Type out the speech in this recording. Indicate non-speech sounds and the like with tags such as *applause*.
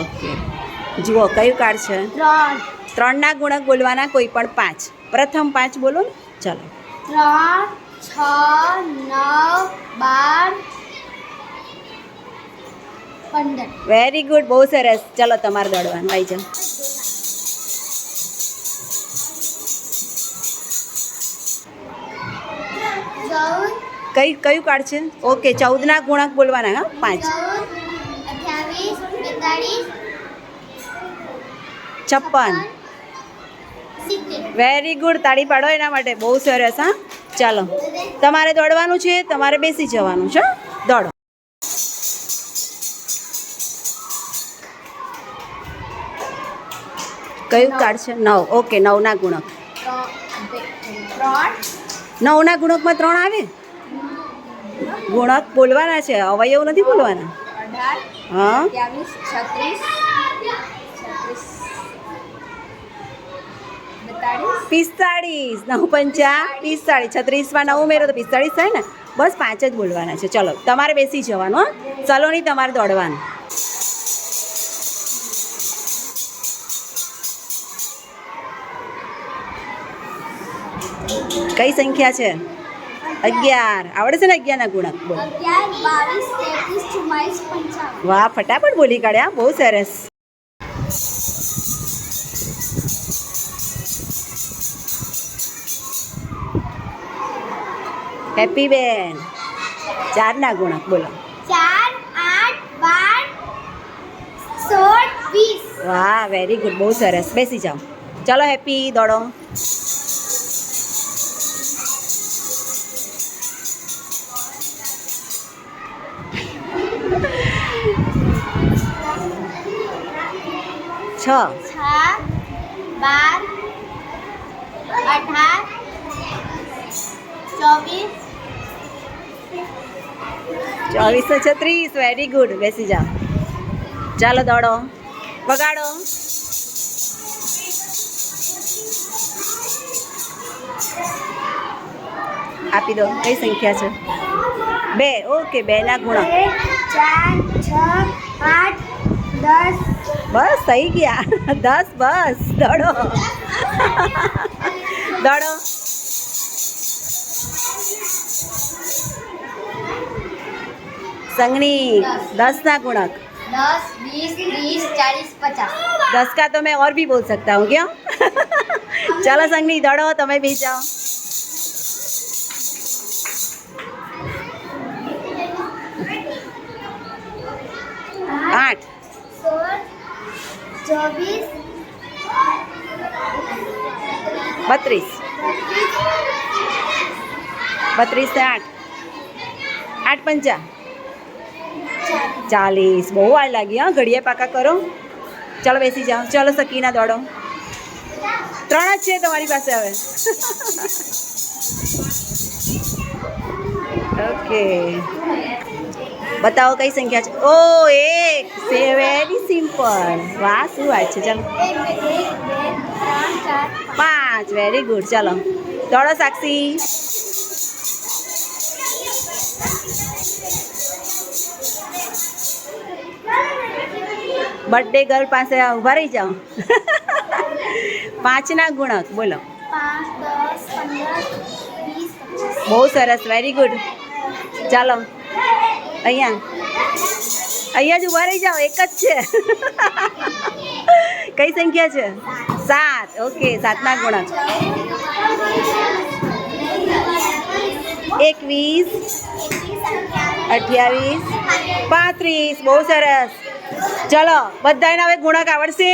Okay. જુઓ કયું card છે? ત્રણના ગુણક બોલવાના કોઈ પણ પાંચ. પ્રથમ પાંચ બોલો ને. ચાલો. ત્રણ છ નવ બાર પંદર. વેરી ગુડ બહુ સરસ. ચલો તમારે દોડવાનું. આવી જાઓ. કઈ કયું કાર્ડ છે? ઓકે ચૌદના ગુણક બોલવાના હા? પાંચ. ચૌદ બેતાળીસ છપ્પન. વેરી ગુડ તાળી પાડો એના માટે. બહુ સરસ હા? ચાલો. તમારે દોડવાનું છે તમારે બેસી જવાનું છે દોડો. કયું કાર્ડ છે? નવ. ઓકે નવના ગુણક. નવના ગુણકમાં ત્રણ આવે? ગુણક બોલવાના છે. અવયવ નથી બોલવાના? અઢાર હા? ત્યાવીસ છત્રીસ પિસ્તાળીસ નવ પંચા પિસ્તાળીસ છત્રીસમાં નવ ઉમેરો તો પિસ્તાળીસ થાય ને? બસ પાંચ જ બોલવાના છે. ચલો તમારે બેસી જવાનું હા. ચલો નહીં તમારે દોડવાનું. કઈ સંખ્યા છે? અગિયાર. આવડે છે ને અગિયારના ગુણક? બોલ. વાહ ફટાફટ બોલી કાઢ્યા બહુ સરસ. હેપી બેન. ચારના ગુણક બોલો. ચાર આઠ બાર સોળ વીસ. વાહ વેરી ગુડ બહુ સરસ. બેસી જાઓ. ચલો હેપી દોડો. છ. બાર અઢાર ચોવીસ ચોવીસો છત્રીસ. વેરી ગુડ બેસી જાઓ ચાલો દોડો. વગાડો. આપી દો. કઈ સંખ્યા છે? બે. ઓકે બે ના ગુણક चार छ आठ दस। बस सही किया। दस बस दौड़ो। दौड़ो। संगनी दस ना गुणक। दस बीस तीस चालीस पचास। दस का तो मैं और भी बोल सकता हूँ क्यों? चलो संगनी दौड़ो तुम्हें तो भी जाओ। બત્રીસ બત્રીસ ને આઠ આઠ પંચા ચાલીસ બહુ વાર લાગી હા ઘડિયા પાકા કરો ચાલો બેસી જાઓ ચાલો સકીના દોડો ત્રણ જ છે તમારી પાસે હવે ઓકે બતાવો કઈ સંખ્યા છે ઓ એક સે પણ વાહ, શું વાત છે? ચાલો. પાંચ વેરી ગુડ ચાલો. દોડો, સાક્ષી. બર્થડે ગર્લ પાસે ઊભા રહી જાઓ. *laughs* પાંચના ગુણક, બોલો. બહુ સરસ વેરી ગુડ ચાલો. અહીંયા. અહીંયા જ ઊભા રહી જાઓ, એક જ છે. કઈ સંખ્યા છે? સાત. ઓકે, સાતના ગુણક. એકવીસ, અઠ્યાવીસ, પાંત્રીસ. બહુ સરસ. ચલો, બધાને હવે ગુણક આવડશે?